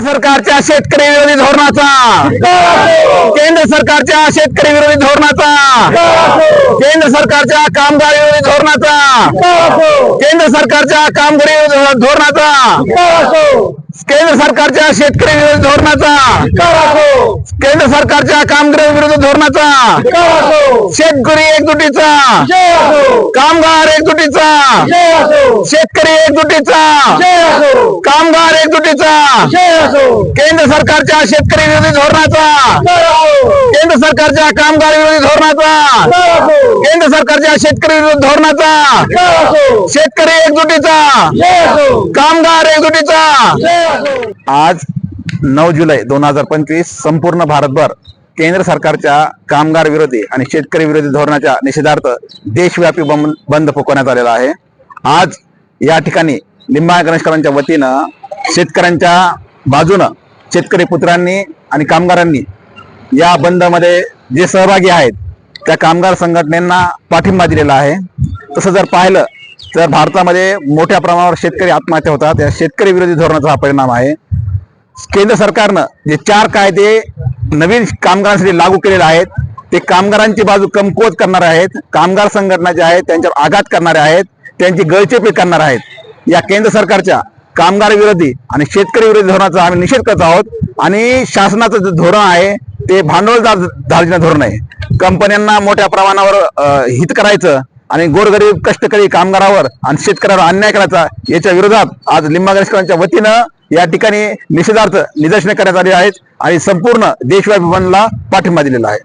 सरकारच्या शेतकरी विरोधी धोरणाचा. केंद्र सरकारच्या शेतकरी विरोधी धोरणाचा. केंद्र सरकारच्या कामगार धोरणाचा. केंद्र सरकारच्या कामगारी धोरणाचा. केंद्र सरकारच्या शेतकरी विरोधी धोरणाचा. केंद्र सरकारच्या कामगार विरोधी धोरणाचा. शेतकरी एकजुटीचा. कामगार एकजुटीचा. शेतकरी एकजुटीचा. कामगार एकजुटीचा. केंद्र सरकारच्या शेतकरी विरोधी धोरणाचा. केंद्र सरकारच्या कामगार विरोधी धोरणाचा केंद्र सरकारच्या शेतकरी विरोधी धोरणाचा. शेतकरी एकजुटीचा. कामगार एकजुटीचा. आज नऊ जुलै दोन हजार पंचवीस संपूर्ण भारतभर केंद्र सरकारच्या कामगार विरोधी आणि शेतकरी विरोधी धोरणाच्या निषेधार्थ देशव्यापी बंद बंद फुकवण्यात आलेला आहे. आज या ठिकाणी लिंबाळ गणेशकरांच्या वतीनं शेतकऱ्यांच्या बाजूनं शेतकरी पुत्रांनी आणि कामगारांनी या बंदमध्ये जे सहभागी आहेत त्या कामगार संघटनेना पाठिंबा दिलेला आहे. तसं जर पाहिलं तर भारतामध्ये मोठ्या प्रमाणावर शेतकरी आत्महत्या होतात. या शेतकरी विरोधी धोरणाचा हा परिणाम आहे. केंद्र सरकारनं जे चार कायदे नवीन कामगारांसाठी लागू केलेले आहेत ते कामगारांची बाजू कमकुवत करणारे आहेत कामगार संघटना ज्या आहेत त्यांच्यावर आघात करणारे आहेत त्यांची गळचेपी करणार आहेत. या केंद्र सरकारच्या कामगार विरोधी आणि शेतकरी विरोधी धोरणाचा आम्ही निषेध करत आहोत. आणि शासनाचं जे धोरण आहे ते भांडवलदार धारजीनं धोरण आहे कंपन्यांना मोठ्या प्रमाणावर हित करायचं आणि गोरगरीब कष्टकरी कामगारावर आणि शेतकऱ्यावर अन्याय करायचा याच्या विरोधात आज लिंबागणेशकरांच्या वतीनं या ठिकाणी निषेधार्थ निदर्शन करण्यात आली आहेत आणि संपूर्ण देशव्यापी बनला पाठिंबा दिलेला आहे.